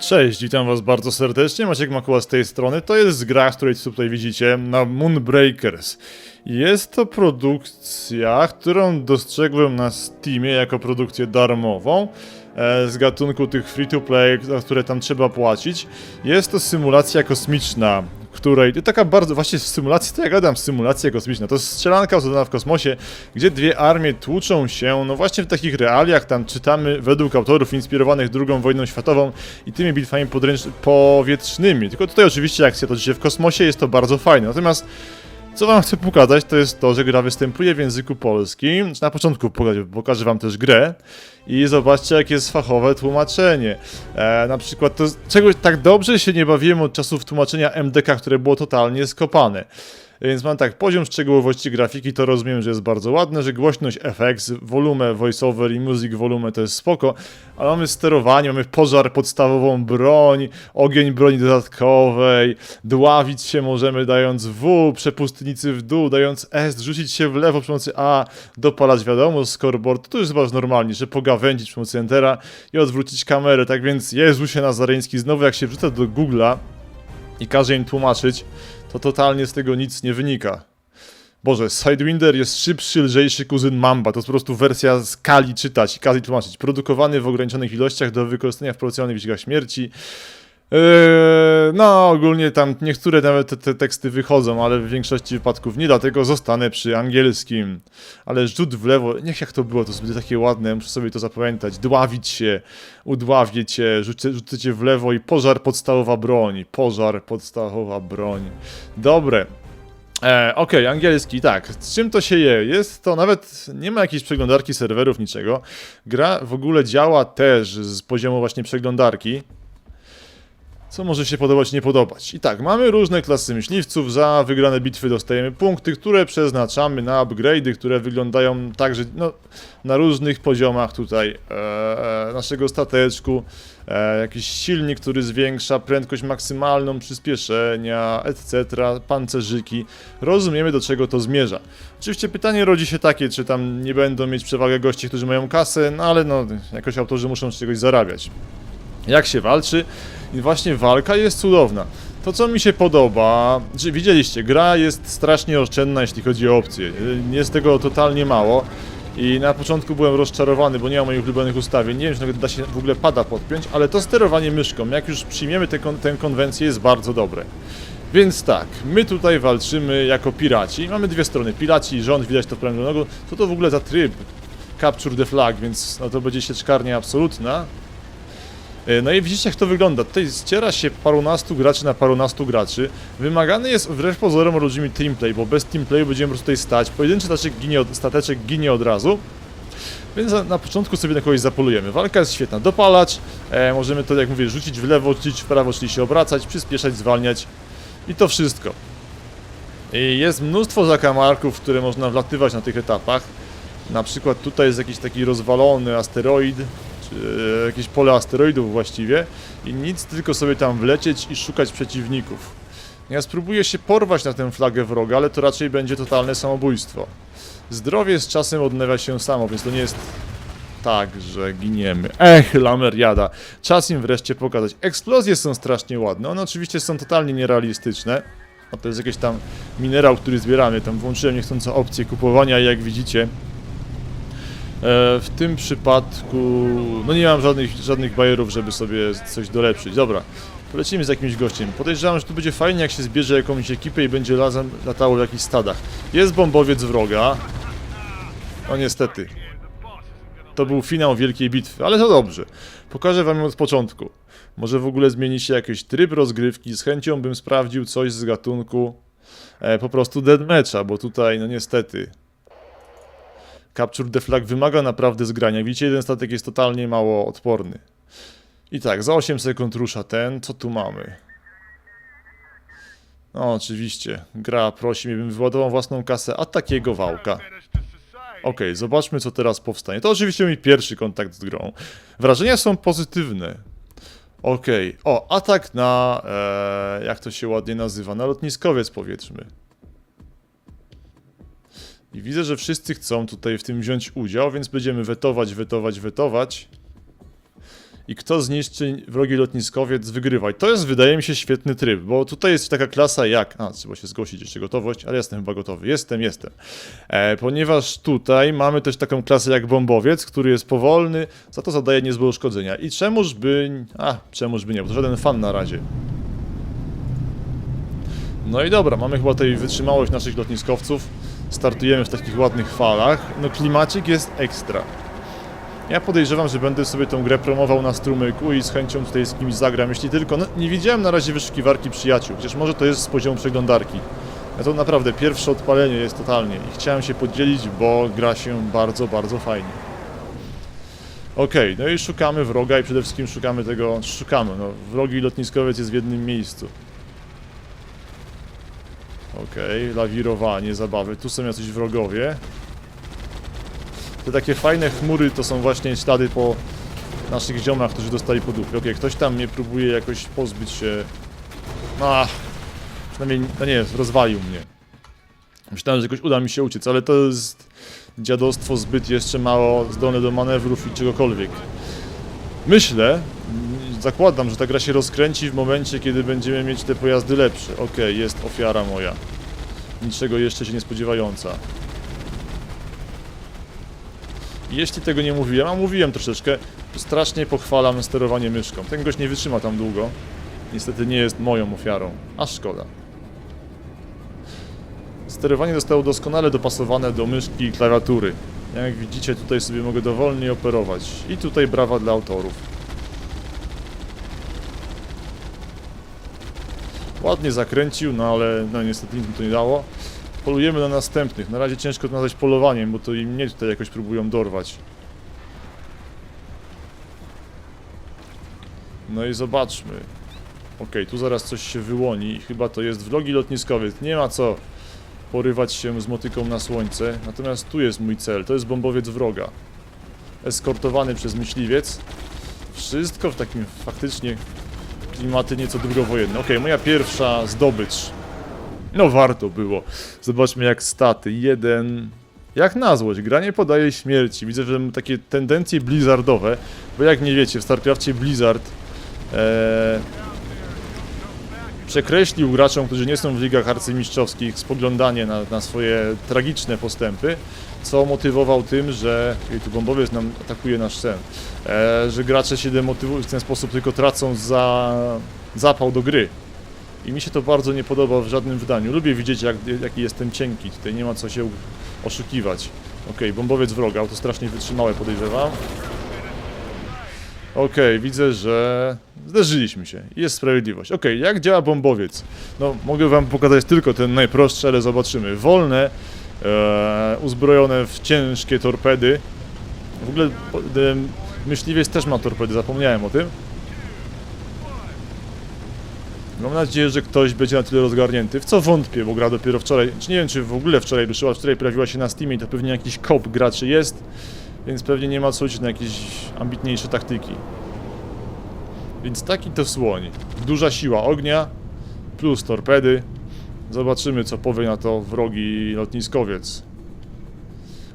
Cześć, witam was bardzo serdecznie, Maciek Makuła z tej strony. To jest gra, której tutaj widzicie, na Moonbreakers. Jest to produkcja, którą dostrzegłem na Steamie jako produkcję darmową. e, Z gatunku tych free-to-play, za które tam trzeba płacić. Jest to symulacja kosmiczna, której. Taka bardzo. Właśnie symulacja, to ja gadam, symulacja kosmiczna. To jest strzelanka osadzona w kosmosie, gdzie dwie armie tłuczą się, no właśnie w takich realiach. Tam czytamy według autorów inspirowanych II wojną światową i tymi bitwami powietrznymi. Tylko tutaj oczywiście akcja toczy się w kosmosie, jest to bardzo fajne. Natomiast. Co wam chcę pokazać, to jest to, że gra występuje w języku polskim. Na początku pokażę, wam też grę i zobaczcie, jakie jest fachowe tłumaczenie. E, na przykład, to czegoś tak dobrze się nie bawiłem od czasów tłumaczenia MDK, które było totalnie skopane. Więc mam tak, poziom szczegółowości grafiki to rozumiem, że jest bardzo ładne, że głośność FX, volume, voiceover i music volume to jest spoko, ale mamy sterowanie, mamy pożar, podstawową broń, ogień broni dodatkowej, dławić się możemy dając W, przepustnicy w dół, dając S, rzucić się w lewo przy pomocy A, dopalać wiadomo, scoreboard, to już już normalnie, że pogawędzić przy pomocy Entera i odwrócić kamerę, tak więc Jezusie Nazareński, znowu jak się wrzuca do Google'a i każe im tłumaczyć, to totalnie z tego nic nie wynika. Boże, Sidewinder jest szybszy, lżejszy kuzyn Mamba. To jest po prostu wersja z Kali czytać i Kali tłumaczyć. Produkowany w ograniczonych ilościach do wykorzystania w profesjonalnych wyścigach śmierci. Eee, no, ogólnie tam niektóre nawet te, te teksty wychodzą, ale w większości wypadków nie, dlatego zostanę przy angielskim. Ale rzut w lewo, niech jak to było, to będzie takie ładne, muszę sobie to zapamiętać. Dławić się, udławię cię, rzucę, w lewo i pożar podstawowa broń. Pożar podstawowa broń. Dobre. E, Okej, angielski, tak. Z czym to się je? Jest to nawet, nie ma jakiejś przeglądarki serwerów, niczego. Gra w ogóle działa też z poziomu właśnie przeglądarki. Co może się podobać, nie podobać. I tak, mamy różne klasy myśliwców. Za wygrane bitwy dostajemy punkty, które przeznaczamy na upgrade'y, które wyglądają tak, że no, na różnych poziomach tutaj e, naszego stateczku. E, jakiś silnik, który zwiększa prędkość maksymalną, przyspieszenia, etc., pancerzyki. Rozumiemy, do czego to zmierza. Oczywiście pytanie rodzi się takie, czy tam nie będą mieć przewagę goście, którzy mają kasę, no ale no, jakoś autorzy muszą z czegoś zarabiać. Jak się walczy? I właśnie walka jest cudowna. To, co mi się podoba, widzieliście, gra jest strasznie oszczędna, jeśli chodzi o opcje. Jest tego totalnie mało. I na początku byłem rozczarowany, bo nie mam moich ulubionych ustawień. Nie wiem, czy nawet da się w ogóle pada podpiąć, ale to sterowanie myszką, jak już przyjmiemy tę kon konwencję, jest bardzo dobre. Więc tak, my tutaj walczymy jako piraci. Mamy dwie strony, piraci i rząd, widać to w prawym nogu. Co to w ogóle za tryb? Capture the flag, więc no to będzie sieczkarnia absolutna. E, No i widzicie jak to wygląda. Tutaj ściera się parunastu graczy na parunastu graczy. Wymagany jest wbrew pozorom olbrzymi teamplay, bo bez teamplayu będziemy po prostu tutaj stać. Pojedynczy stateczek ginie od, stateczek ginie od razu. Więc na, początku sobie na kogoś zapolujemy. Walka jest świetna. Dopalacz. E, możemy to, jak mówię, rzucić w lewo, rzucić w prawo, czyli się obracać, przyspieszać, zwalniać. I to wszystko. I jest mnóstwo zakamarków, które można wlatywać na tych etapach. Na przykład tutaj jest jakiś taki rozwalony asteroid, jakieś pole asteroidów właściwie i nic, tylko sobie tam wlecieć i szukać przeciwników. Ja spróbuję się porwać na tę flagę wroga, ale to raczej będzie totalne samobójstwo. Zdrowie z czasem odnawia się samo, więc to nie jest tak, że giniemy. Ech, lameriada. Czas im wreszcie pokazać. Eksplozje są strasznie ładne. One oczywiście są totalnie nierealistyczne. A to jest jakiś tam minerał, który zbieramy. Tam włączyłem niechcąco opcję kupowania i jak widzicie, E, w tym przypadku, no nie mam żadnych, żadnych bajerów, żeby sobie coś dolepszyć. Dobra, polecimy z jakimś gościem. Podejrzewam, że tu będzie fajnie, jak się zbierze jakąś ekipę i będzie razem latało w jakichś stadach. Jest bombowiec wroga. No niestety. To był finał wielkiej bitwy, ale to dobrze. Pokażę wam ją od początku. Może w ogóle zmieni się jakiś tryb rozgrywki. Z chęcią bym sprawdził coś z gatunku e, po prostu deadmatcha, bo tutaj, no niestety, Capture the Flag wymaga naprawdę zgrania. Widzicie, jeden statek jest totalnie mało odporny. I tak, za 8 sekund rusza ten. Co tu mamy? No, oczywiście. Gra prosi mnie, bym wyładował własną kasę, a takiego wałka. Okej, zobaczmy co teraz powstanie. To oczywiście mój pierwszy kontakt z grą. Wrażenia są pozytywne. Okej, o, atak na, e, jak to się ładnie nazywa, na lotniskowiec powiedzmy. I widzę, że wszyscy chcą tutaj w tym wziąć udział, więc będziemy wetować, wetować, wetować. I kto zniszczy wrogi lotniskowiec, wygrywa. To jest, wydaje mi się, świetny tryb, bo tutaj jest taka klasa jak... A, trzeba się zgłosić jeszcze gotowość, ale jestem chyba gotowy. Jestem, jestem. E, ponieważ tutaj mamy też taką klasę jak bombowiec, który jest powolny, za to zadaje niezłe uszkodzenia. I czemuż by... A, czemuż by nie, bo to żaden fan na razie. No i dobra, mamy chyba tutaj wytrzymałość naszych lotniskowców. Startujemy w takich ładnych falach. No klimacik jest ekstra. Ja podejrzewam, że będę sobie tą grę promował na strumyku i z chęcią tutaj z kimś zagram, jeśli tylko... No, nie widziałem na razie wyszukiwarki przyjaciół, chociaż może to jest z poziomu przeglądarki. Ja to naprawdę pierwsze odpalenie jest totalnie i chciałem się podzielić, bo gra się bardzo, bardzo fajnie. Okej, no i szukamy wroga i przede wszystkim szukamy tego... Szukamy, no. Wrogi lotniskowiec jest w jednym miejscu. Okej, lawirowanie, zabawy. Tu są jacyś wrogowie. Te takie fajne chmury to są właśnie ślady po naszych ziomach, którzy dostali po dupie. Okej, ktoś tam mnie próbuje jakoś pozbyć się... Ach, przynajmniej, no nie, rozwalił mnie. Myślałem, że jakoś uda mi się uciec, ale to jest dziadostwo zbyt jeszcze mało zdolne do manewrów i czegokolwiek. Myślę, zakładam, że ta gra się rozkręci w momencie, kiedy będziemy mieć te pojazdy lepsze. Okej, jest ofiara moja. Niczego jeszcze się nie spodziewająca. Jeśli tego nie mówiłem, a mówiłem troszeczkę, strasznie pochwalam sterowanie myszką. Ten gość nie wytrzyma tam długo. Niestety nie jest moją ofiarą. A szkoda. Sterowanie zostało doskonale dopasowane do myszki i klawiatury. Jak widzicie, tutaj sobie mogę dowolnie operować. I tutaj brawa dla autorów. Ładnie zakręcił, no ale no niestety nic mi to nie dało. Polujemy na następnych. Na razie ciężko to nazwać polowaniem, bo to i mnie tutaj jakoś próbują dorwać. No i zobaczmy. Okej, tu zaraz coś się wyłoni i chyba to jest vlogi lotniskowiec. Nie ma co porywać się z motyką na słońce. Natomiast tu jest mój cel. To jest bombowiec wroga. Eskortowany przez myśliwiec. Wszystko w takim faktycznie klimaty nieco drugowojenne. Okej, moja pierwsza zdobycz. No warto było. Zobaczmy jak staty. Jeden... Jak na złość, gra nie podaje śmierci. Widzę, że takie tendencje blizzardowe, bo jak nie wiecie, w StarCraftie Blizzard e, przekreślił graczom, którzy nie są w ligach arcymistrzowskich spoglądanie na, na swoje tragiczne postępy, co motywował tym, że Ej, tu bombowiec nam atakuje nasz sen, e, że gracze się demotywują w ten sposób, tylko tracą za zapał do gry. I mi się to bardzo nie podoba w żadnym wydaniu. Lubię widzieć, jak, jaki jestem cienki. Tutaj nie ma co się oszukiwać. Okej, bombowiec wroga, to strasznie wytrzymałe podejrzewam. Okej, widzę, że zderzyliśmy się. Jest sprawiedliwość. Okej, jak działa bombowiec? No, mogę wam pokazać tylko ten najprostszy, ale zobaczymy. Wolne, e, uzbrojone w ciężkie torpedy. W ogóle e, myśliwiec też ma torpedy, zapomniałem o tym. Mam nadzieję, że ktoś będzie na tyle rozgarnięty, w co wątpię, bo gra dopiero wczoraj, czy nie wiem, czy w ogóle wczoraj ruszyła, wczoraj pojawiła się na Steamie to pewnie jakiś kop graczy jest, więc pewnie nie ma co liczyć na jakieś ambitniejsze taktyki. Więc taki to słoń. Duża siła ognia, plus torpedy. Zobaczymy, co powie na to wrogi lotniskowiec.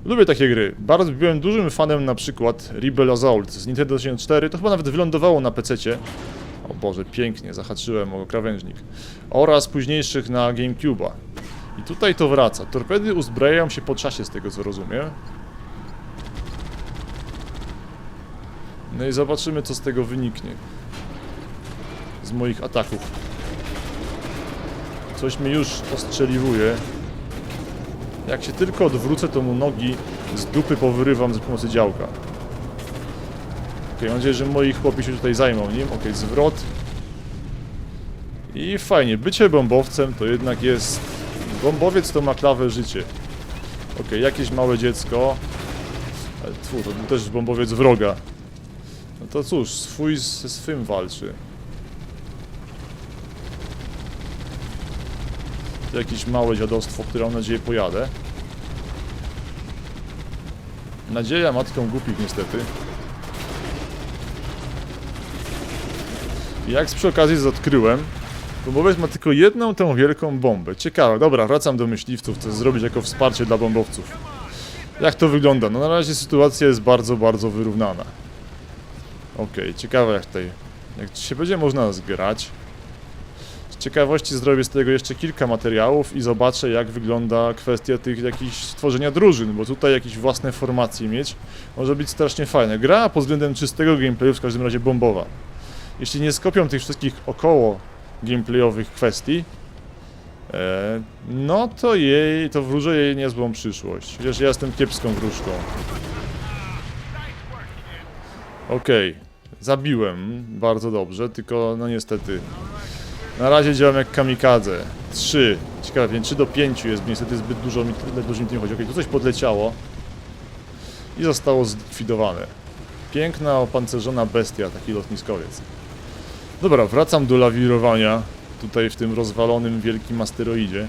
Lubię takie gry. Bardzo byłem dużym fanem na przykład Rebel Assault z Nintendo 64, to chyba nawet wylądowało na PC-cie. O Boże, pięknie, zahaczyłem o krawężnik. Oraz późniejszych na GameCube'a. I tutaj to wraca. Torpedy uzbrajają się po czasie, z tego co rozumiem. No i zobaczymy, co z tego wyniknie. Z moich ataków. Coś mnie już ostrzeliwuje. Jak się tylko odwrócę, to mu nogi z dupy powyrywam za pomocą działka. Okej, mam nadzieję, że moi chłopi się tutaj zajmą nim. Okej, zwrot. I fajnie, bycie bombowcem to jednak jest... Bombowiec to ma klawę życie. Okej, jakieś małe dziecko. Tfu, to też bombowiec wroga. To cóż, swój ze swym walczy. To jakieś małe dziadostwo, które mam nadzieję pojadę. Nadzieja matką głupich niestety. Jak przy okazji odkryłem, Bombowiec ma tylko jedną tą wielką bombę. Ciekawe, dobra, wracam do myśliwców, chcę zrobić jako wsparcie dla bombowców. Jak to wygląda? No na razie sytuacja jest bardzo, bardzo wyrównana. Okej, ciekawe jak tutaj... Jak się będzie można zgrać. Z ciekawości zrobię z tego jeszcze kilka materiałów i zobaczę jak wygląda kwestia tych jakichś tworzenia drużyn, bo tutaj jakieś własne formacje mieć może być strasznie fajne. Gra pod względem czystego gameplayu w każdym razie bombowa. Jeśli nie skopią tych wszystkich około gameplayowych kwestii, e, no to jej, to wróżę jej niezłą przyszłość. Chociaż ja jestem kiepską wróżką. Okej, zabiłem bardzo dobrze, tylko no niestety. Na razie działam jak kamikadze. 3. Ciekawe, więc 3 do 5 jest, niestety zbyt dużo mi, dużo mi nie chodzi. Okej, tu coś podleciało i zostało zlikwidowane. Piękna, opancerzona bestia, taki lotniskowiec. Dobra, wracam do lawirowania tutaj w tym rozwalonym wielkim asteroidzie,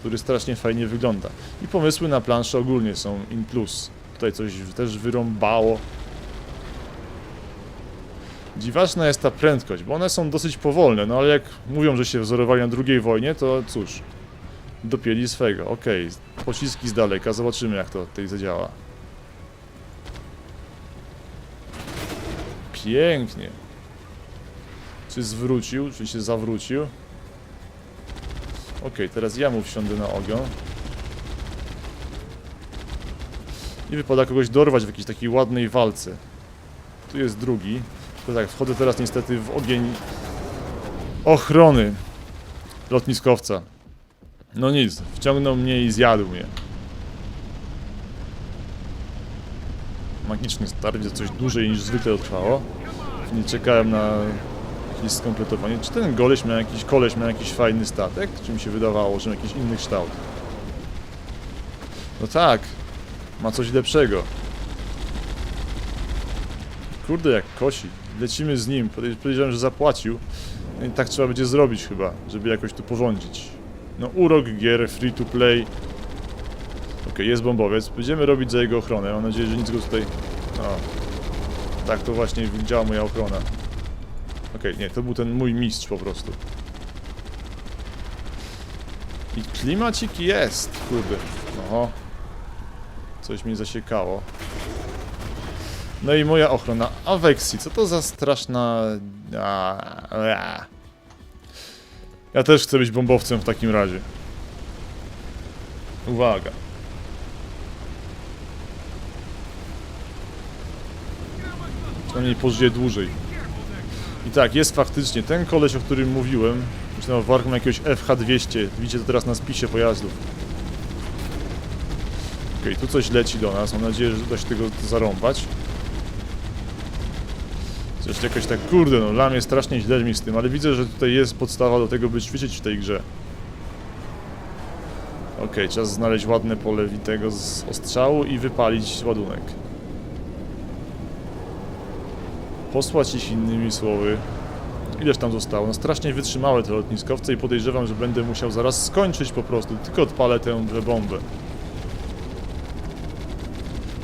który strasznie fajnie wygląda. I pomysły na planszę ogólnie są in plus. Tutaj coś też wyrąbało. Dziwaczna jest ta prędkość, bo one są dosyć powolne, no ale jak mówią, że się wzorowali na drugiej wojnie, to cóż, dopieli swego. Okej, pociski z daleka, zobaczymy jak to tutaj zadziała. Pięknie. Czy zwrócił, czy się zawrócił? Okej, teraz ja mu wsiądę na ogień. I wypada kogoś dorwać w jakiejś takiej ładnej walce. Tu jest drugi. Tylko tak, wchodzę teraz niestety w ogień ochrony lotniskowca. No nic, wciągnął mnie i zjadł mnie. Magiczny start, coś dłużej niż zwykle trwało. Nie czekałem na jakieś skompletowanie. Czy ten goleś miał jakiś, koleś miał jakiś fajny statek? Czy mi się wydawało, że ma jakiś inny kształt? No tak, ma coś lepszego. Kurde, jak kosi. Lecimy z nim. Podej- Podejrzewam, że zapłacił. No i tak trzeba będzie zrobić chyba, żeby jakoś tu porządzić. No urok gier, free to play. Okej, jest bombowiec. Będziemy robić za jego ochronę. Mam nadzieję, że nic go tutaj... No. Tak to właśnie działa moja ochrona. Okej, nie, to był ten mój mistrz po prostu. I klimacik jest, kurde. Oho. Coś mi zasiekało. No i moja ochrona. Awexi, co to za straszna... Ja też chcę być bombowcem w takim razie. Uwaga. Przynajmniej pożyje dłużej. I tak, jest faktycznie ten koleś, o którym mówiłem. Że ma jakiegoś FH200. Widzicie to teraz na spisie pojazdów. Okej, tu coś leci do nas. Mam nadzieję, że da się tego zarąbać. Coś jakoś tak, kurde, no dla mnie strasznie źle mi z tym, ale widzę, że tutaj jest podstawa do tego, by ćwiczyć w tej grze. Okej, czas znaleźć ładne pole witego z ostrzału i wypalić ładunek. Posłać ich innymi słowy. Ileż tam zostało? No strasznie wytrzymałe te lotniskowce i podejrzewam, że będę musiał zaraz skończyć po prostu. Tylko odpalę tę bombę.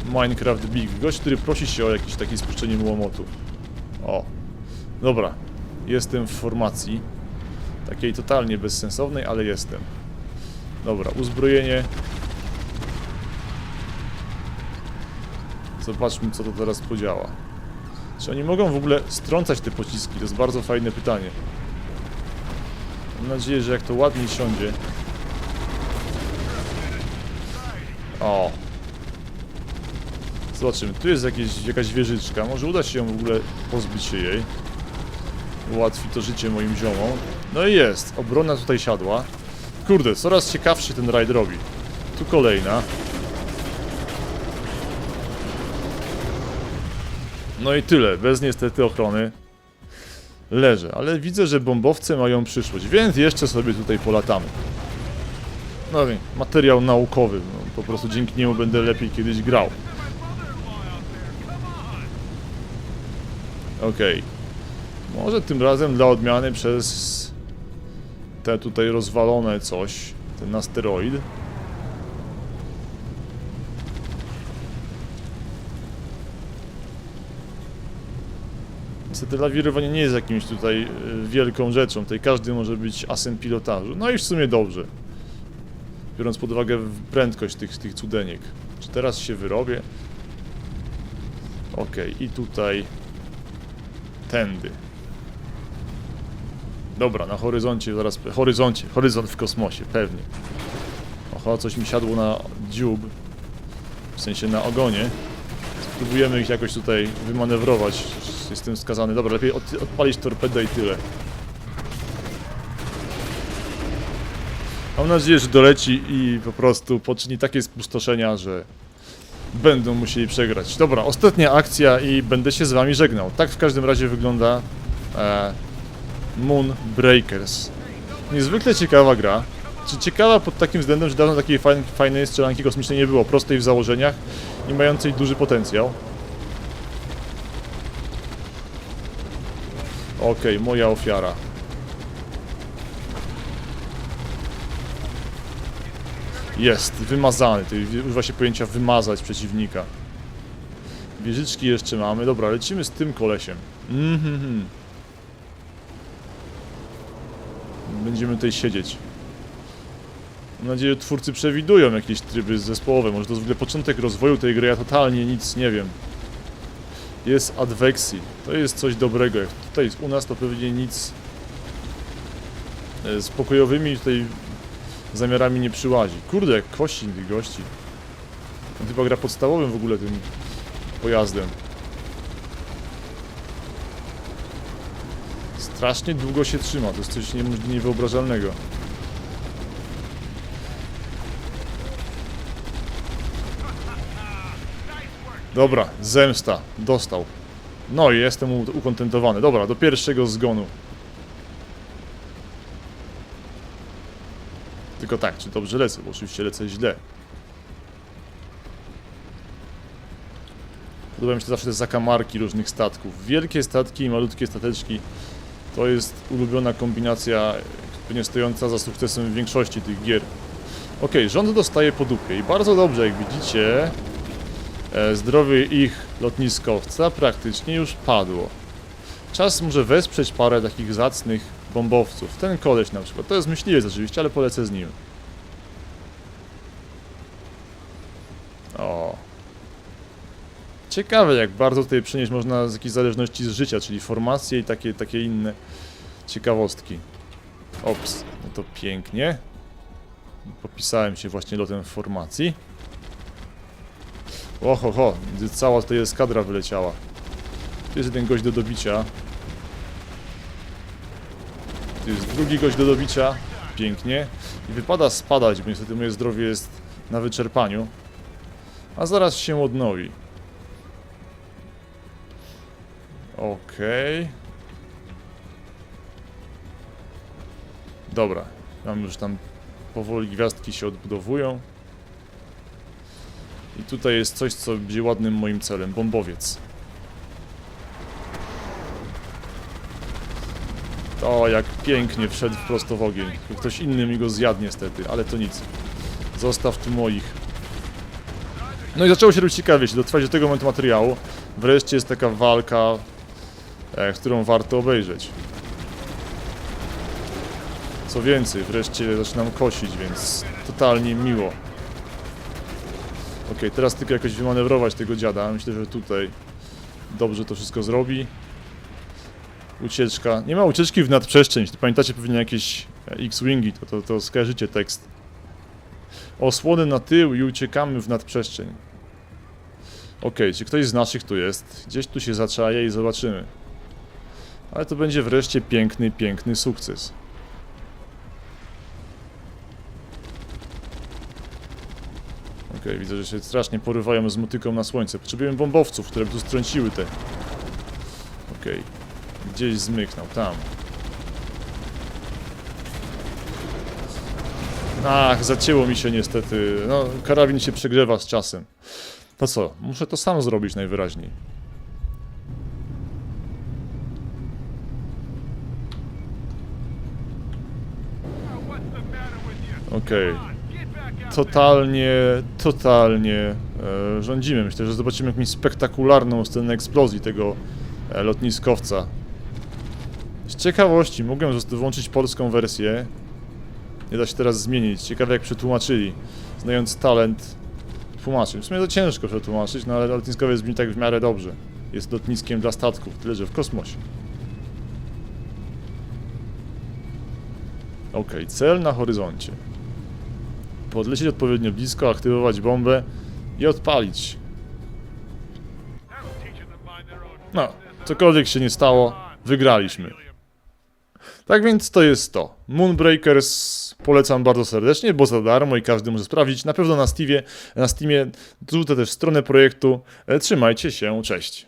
Minecraft Big. Gość, który prosi się o jakieś takie spuszczenie mu łomotu. O. Dobra. Jestem w formacji. Takiej totalnie bezsensownej, ale jestem. Dobra, uzbrojenie. Zobaczmy, co to teraz podziała. Czy oni mogą w ogóle strącać te pociski? To jest bardzo fajne pytanie. Mam nadzieję, że jak to ładnie siądzie. O. Zobaczymy. Tu jest jakieś, jakaś wieżyczka. Może uda się ją w ogóle pozbyć się jej. Ułatwi to życie moim ziomom. No i jest. Obrona tutaj siadła. Kurde, coraz ciekawszy ten rajd robi. Tu kolejna. No i tyle, bez niestety ochrony. Leżę, ale widzę, że bombowce mają przyszłość, więc jeszcze sobie tutaj polatamy. No wiem, materiał naukowy, no, po prostu dzięki niemu będę lepiej kiedyś grał. Okej. Może tym razem dla odmiany przez te tutaj rozwalone coś, ten asteroid. Niestety lawirowanie nie jest jakimś tutaj y, wielką rzeczą, tutaj każdy może być asem pilotażu. No i w sumie dobrze. Biorąc pod uwagę prędkość tych, tych cudeniek. Czy teraz się wyrobię? Okej, i tutaj tędy. Dobra, na horyzoncie zaraz... Horyzoncie, horyzont w kosmosie, pewnie. Oho, coś mi siadło na dziób. W sensie na ogonie. Spróbujemy ich jakoś tutaj wymanewrować. Jestem skazany. Dobra, lepiej od, odpalić torpedę i tyle. Mam nadzieję, że doleci i po prostu poczyni takie spustoszenia, że będą musieli przegrać. Dobra, ostatnia akcja i będę się z wami żegnał. Tak w każdym razie wygląda e, Moon Breakers. Niezwykle ciekawa gra. Czy ciekawa pod takim względem, że dawno takiej fajn, fajnej strzelanki kosmicznej nie było, prostej w założeniach i mającej duży potencjał. Okej, moja ofiara. Jest, wymazany. Tutaj używa się pojęcia wymazać przeciwnika. Wieżyczki jeszcze mamy. Dobra, lecimy z tym kolesiem. Mhm. Będziemy tutaj siedzieć. Mam nadzieję, że twórcy przewidują jakieś tryby zespołowe. Może to jest w ogóle początek rozwoju tej gry, ja totalnie nic nie wiem. Jest Advexi. To jest coś dobrego. Jak tutaj u nas to pewnie nic e, z pokojowymi tutaj zamiarami nie przyłazi. Kurde, jak kości tych gości. On chyba gra podstawowym w ogóle tym pojazdem. Strasznie długo się trzyma, to jest coś nie, niewyobrażalnego. Dobra, zemsta, dostał. No i jestem ukontentowany. Dobra, do pierwszego zgonu. Tylko tak, czy dobrze lecę, bo oczywiście lecę źle. Podobają mi się zawsze te zakamarki różnych statków. Wielkie statki i malutkie stateczki to jest ulubiona kombinacja, pewnie stojąca za sukcesem większości tych gier. Okej, rząd dostaje po dupie i bardzo dobrze, jak widzicie, e, zdrowie ich lotniskowca praktycznie już padło. Czas może wesprzeć parę takich zacnych bombowców. Ten koleś na przykład. To jest myśliwiec oczywiście, ale polecę z nim. O. Ciekawe, jak bardzo tutaj przenieść można z jakiejś zależności z życia, czyli formacje i takie, takie inne ciekawostki. Ops, no to pięknie. Popisałem się właśnie lotem formacji. Oho, ho, cała tutaj eskadra wyleciała. Tu jest jeden gość do dobicia. Tu jest drugi gość do dobicia. Pięknie. I wypada spadać, bo niestety moje zdrowie jest na wyczerpaniu. A zaraz się odnowi. Okej. Dobra. Mam już tam powoli gwiazdki się odbudowują. I tutaj jest coś, co będzie ładnym moim celem. Bombowiec. O, jak pięknie wszedł prosto w ogień. Ktoś inny mi go zjadł niestety, ale to nic. Zostaw tu moich. No i zaczęło się robić ciekawie, jeśli dotrwać do tego momentu materiału. Wreszcie jest taka walka, e, którą warto obejrzeć. Co więcej, wreszcie zaczynam kosić, więc totalnie miło. Okej, teraz tylko jakoś wymanewrować tego dziada. Myślę, że tutaj dobrze to wszystko zrobi. Ucieczka. Nie ma ucieczki w nadprzestrzeń. Pamiętacie pewnie jakieś e, X-Wingi, to, to, to skojarzycie tekst. Osłony na tył i uciekamy w nadprzestrzeń. Okej, czy ktoś z naszych tu jest? Gdzieś tu się zaczaje i zobaczymy. Ale to będzie wreszcie piękny, piękny sukces. Okej, widzę, że się strasznie porywają z motyką na słońce. Potrzebujemy bombowców, które by tu strąciły te. Okej. Gdzieś zmyknął, tam. Ach, zacięło mi się niestety. No, karabin się przegrzewa z czasem. To co? Muszę to sam zrobić najwyraźniej. Okej. Totalnie, totalnie e, rządzimy. Myślę, że zobaczymy jakąś spektakularną scenę eksplozji tego e, lotniskowca. Z ciekawości mogłem włączyć polską wersję. Nie da się teraz zmienić. Ciekawe jak przetłumaczyli. Znając talent tłumaczy. W sumie to ciężko przetłumaczyć, no ale lotniskowiec brzmi tak w miarę dobrze. Jest lotniskiem dla statków, tyle że w kosmosie. Okej, cel na horyzoncie. Podlecieć odpowiednio blisko, aktywować bombę i odpalić. No, cokolwiek się nie stało, wygraliśmy. Tak więc to jest to. Moonbreakers polecam bardzo serdecznie, bo za darmo i każdy może sprawdzić. Na pewno na Steamie, na Steamie, tutaj też stronę projektu. E, Trzymajcie się, cześć.